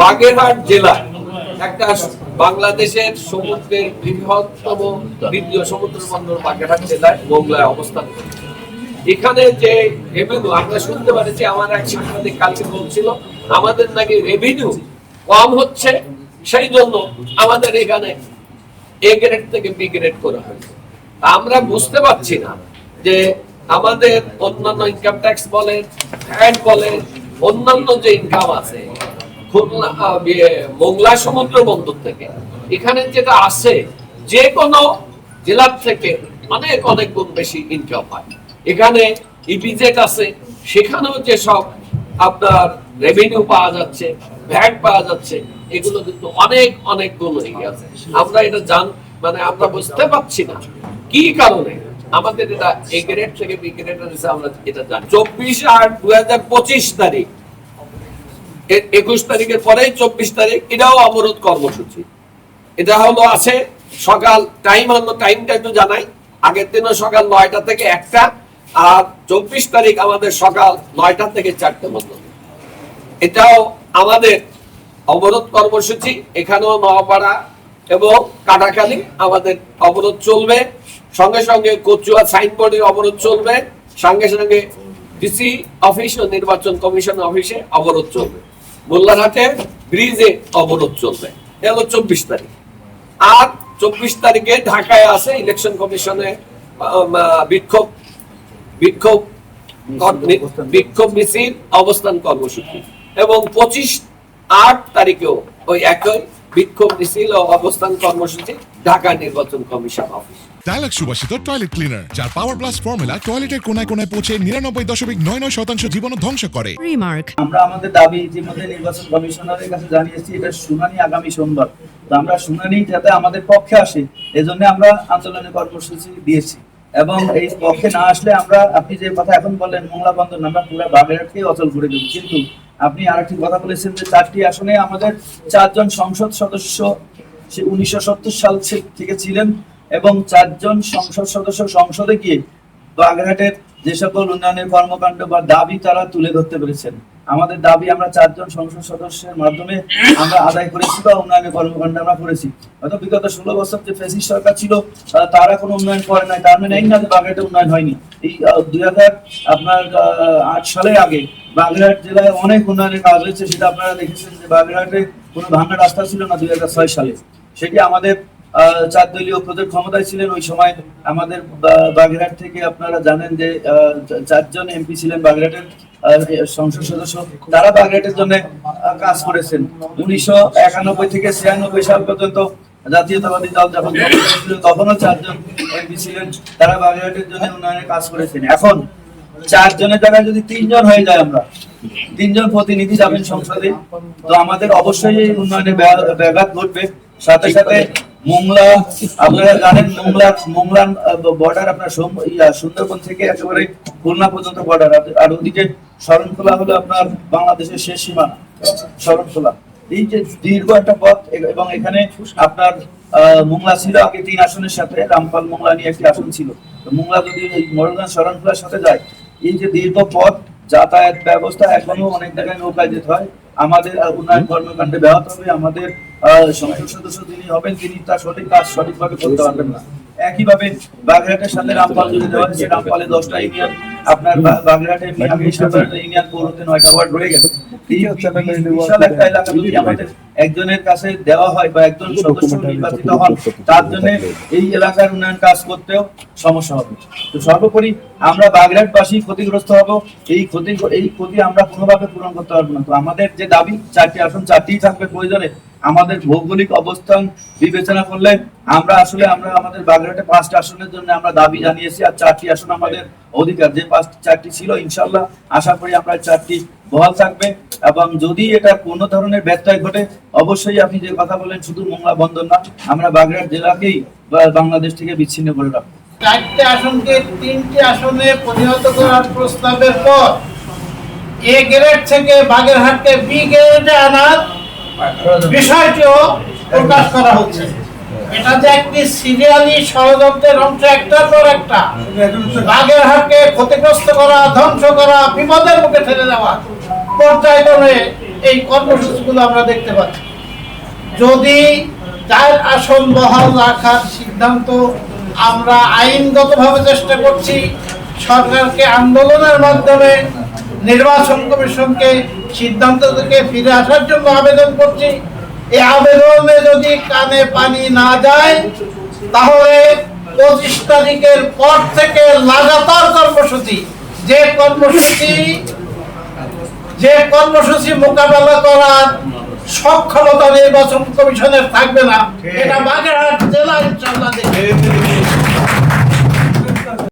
বাগেরহাট জেলা একটা বাংলাদেশের সমুদ্রের বৃহত্তম, দ্বিতীয় সমুদ্র বন্দর বাগেরহাট জেলায় মোগলায় অবস্থান। এখানে যে রেভিনিউ আমরা শুনতে পারেছি আমার এক সাংবাদিক কালকে বলছিল, আমাদের নাকি রেভিনিউ কম হচ্ছে, সেই জন্য আমাদের এখানে এ গ্রেড থেকে বি গ্রেড করা হয়েছে আমরা বুঝতে পারছি না যে আমাদের অন্যান্য ইনকাম ট্যাক্স বলেন ভ্যাট বলেন, অন্যান্য যে ইনকাম আছে মোংলা সমুদ্র বন্দর থেকে। এখানে যেটা আছে যে কোনো জেলার থেকে অনেক অনেক গুণ বেশি ইনকাম হয়। এখানে ইপিজেড আছে, সেখানেও যেসব আপনার রেভিনিউ পাওয়া যাচ্ছে ভ্যাট পাওয়া যাচ্ছে, এগুলো কিন্তু অনেক অনেক গুণ হয়ে গেছে। আমরা এটা জান মানে আমরা বুঝতে পারছি না। কি কারণে? আমাদের এটা এ গ্রেড থেকে বি গ্রেড আমরা এটা জানি। চব্বিশ আট দু হাজার পঁচিশ তারিখ। একুশ তারিখের পরেই চব্বিশ তারিখ, এটাও অবরোধ কর্মসূচি। এটা হলো আছে সকাল টাইম হলো টাইমটা একটু জানাই। আগের দিনও সকাল নয়টা থেকে একটা, আর চব্বিশ তারিখ আমাদের সকাল নয়টা থেকে চারটে পর্যন্ত। এটাও আমাদের অবরোধ কর্মসূচি, এখানেও নওয়াপাড়া এবং কাটাখালী আমাদের অবরোধ চলবে। সঙ্গে সঙ্গে কচুয়া সাইনবোর্ডের অবরোধ চলবে। সঙ্গে সঙ্গে ডিসি অফিস ও নির্বাচন কমিশন অফিসে অবরোধ চলবে। মোল্লারহাটে ব্রিজে অবরোধ চলবে। এ চব্বিশ তারিখ। আর চব্বিশ তারিখে ঢাকায় আছে ইলেকশন কমিশনে বিক্ষোভ বিক্ষোভ বিক্ষোভ মিছিল, অবস্থান কর্মসূচি। এবং পঁচিশ আট তারিখেও ওই একই বিক্ষোভ মিছিল ও অবস্থান কর্মসূচি ঢাকা নির্বাচন কমিশন অফিস। ডায়লগ সুবাসিত টয়লেট ক্লিনার যার পাওয়ার প্লাস ফর্মুলা টয়লেটের কোনায় কোনায় পৌঁছে নিরানব্বই দশমিক নয় নয় শতাংশ জীবন ধ্বংস করে। Remark. আমরা আমাদের দাবি ইতিমধ্যে নির্বাচন কমিশনারের কাছে জানিয়েছি এটা শুনানি আগামী সোমবার। তো আমরা শুনানি যাতে আমাদের পক্ষে আসে এজন্য আমরা আন্দোলনের কর্মসূচি দিয়েছি। এবং এই পক্ষে না আসলে আমরা আপনি যে কথা এখন বললেন মোংলা বন্দর আমরা পুরো বাগেরহাটকে অচল করে দেবো। কিন্তু আপনি আরেকটি কথা বলেছেন যে চারটি আসনে আমাদের চারজন সংসদ সদস্য, সে উনিশশো সত্তর সাল থেকে ছিলেন এবং চারজন সংসদ সদস্য সংসদে গিয়ে বাগেরহাটের যে সকল উন্নয়নের কর্মকাণ্ড বা দাবি তারা তুলে ধরতে পেরেছেন। আমাদের দাবি আমরা চারজন সংসদ সদস্যের মাধ্যমে আমরা আদায় করেছি বা উন্নয়নের কর্মকাণ্ড আমরা করেছি। হয়তো বিগত ষোলো বছর যে ফেসিস সরকার ছিল, তারা কোনো উন্নয়ন করে নাই। তার মানে এই না যে বাগেরহাটে উন্নয়ন হয়নি। এই দুই হাজার, আপনার আট সালের আগে বাগেরহাট জেলায় অনেক উন্নয়নের কাজ হয়েছে। সেটা আপনারা দেখেছেন যে বাগেরহাটে কোনো ভাঙা রাস্তা ছিল না দুই হাজার ছয় সালে। সেটি আমাদের চার দলীয় প্রজেক্ট ক্ষমতায় ছিলেন, ওই সময় আমাদের বাগেরহাট থেকে আপনারা জানেন যে চারজন এমপি ছিলেন বাগেরহাটের সংসদ সদস্য। তারা বাগেরহাটের জন্য কাজ করেছেন। উনিশশো একানব্বই থেকে ছিয়ানব্বই সাল পর্যন্ত জাতীয়তাবাদী দল যখন ছিল তখনও চারজন এমপি ছিলেন। তারা বাগেরহাটের জন্য কাজ করেছেন। এখন চারজনের জায়গায় যদি তিনজন হয়ে যায় আমরা, তিনজন প্রতিনিধি যাবেন সংসদে, তো আমাদের অবশ্যই উন্নয়নে ব্যাঘাত ঘটবে। সাথে সাথে মোংলা আপনারা জানেন মোংলা মোংলা বর্ডার আপনার সুন্দরবন থেকে একেবারে খুলনা পর্যন্ত বর্ডার আর ওদিকে শরণখোলা হলো আপনার বাংলাদেশের শেষ সীমানা, শরণখোলা। এই যে দীর্ঘ একটা পথ এবং এখানে আপনার মোংলা ছিল আগে তিন আসনের সাথে, রামপাল মোংলা নিয়ে একটি আসন ছিল। মোংলা যদি মোড়লগঞ্জ শরণখোলার সাথে যায়, এই যে দীর্ঘ পথ, যাতায়াত ব্যবস্থা এখনও অনেক জায়গায় নৌকায় যেতে হয়। আমাদের উন্নয়ন কর্মকাণ্ডে ব্যাহত হবে আমাদের আহ, সংসদ সদস্য যিনি হবেন তিনি তার সঠিক কাজ সঠিকভাবে করতে পারবেন না। একইভাবে বাগেরহাটের সাথে রামপাল যদি দেওয়া হয়েছে রামপালে দশটা ইউনিয়ন আপনার বাগেরহাটে ইউনিয়ন পৌরতে নয়টা ওয়ার্ড রয়ে গেছে। বিশাল একটা এলাকা যদি আমাদের একজনের কাছে দেওয়া হয় বা একজন সদস্য নির্বাচিত হন তার জন্য এই এলাকার উন্নয়ন কাজ করতেও সমস্যা হবে। তো সর্বোপরি আমরা বাগেরহাটবাসী ক্ষতিগ্রস্ত হব। এই ক্ষতি এই ক্ষতি আমরা কোনোভাবে পূরণ করতে পারব না। তো আমাদের যে দাবি চারটি আসন চারটি থাকবে প্রয়োজনে। আমাদের ভৌগোলিক অবস্থান বিবেচনা করলে আমরা আসলে আমরা আমাদের বাগেরহাটে পাঁচটা আসনের জন্য আমরা দাবি জানিয়েছি আর চারটি আসন আমাদের অধিকার। যে পাঁচ চারটি ছিল ইনশাল্লাহ আশা করি আমরা চারটি বহাল থাকবে এবং যদি এটা কোনো ধরনের ব্যত্যয় ঘটে, অবশ্যই আপনি যে কথা বলেন শুধু মোংলা বন্দর না, আমরা বাগেরহাট জেলাকেই বাংলাদেশ থেকে বিচ্ছিন্ন করে রাখব। চারটে আসনকে তিনটি আসনে পরিণত করার প্রস্তাবের পর এ গ্রেড থেকে বাগেরহাটকে বি গ্রেডে আনার বিষয়টিও প্রকাশ করা হচ্ছে। এটা যে একটি সিরিয়ালি ষড়যন্ত্রের অংশ, একটার পর একটা। বাগেরহাটকে ক্ষতিগ্রস্ত করা, ধ্বংস করা, বিপদের মুখে ঠেলে দেওয়া পর্যায়ক্রমে এই কর্মসূচিগুলো আমরা দেখতে পাচ্ছি। যদি চার আসন বহাল রাখার সিদ্ধান্ত আমরা আইনগতভাবে চেষ্টা করছি, সরকারকে আন্দোলনের মাধ্যমে নির্বাচন কমিশনকে সিদ্ধান্ত থেকে ফিরে আসার জন্য আবেদন করছি। এই আবেদনে যদি কানে পানি না যায় তাহলে পঁচিশ তারিখের পর থেকে লাগাতার কর্মসূচি। যে কর্মসূচি যে কর্মসূচি মোকাবেলা করার সক্ষমতা নির্বাচন কমিশনের থাকবে না। এটা বাগেরহাট জেলা ইনশাল্লাহ।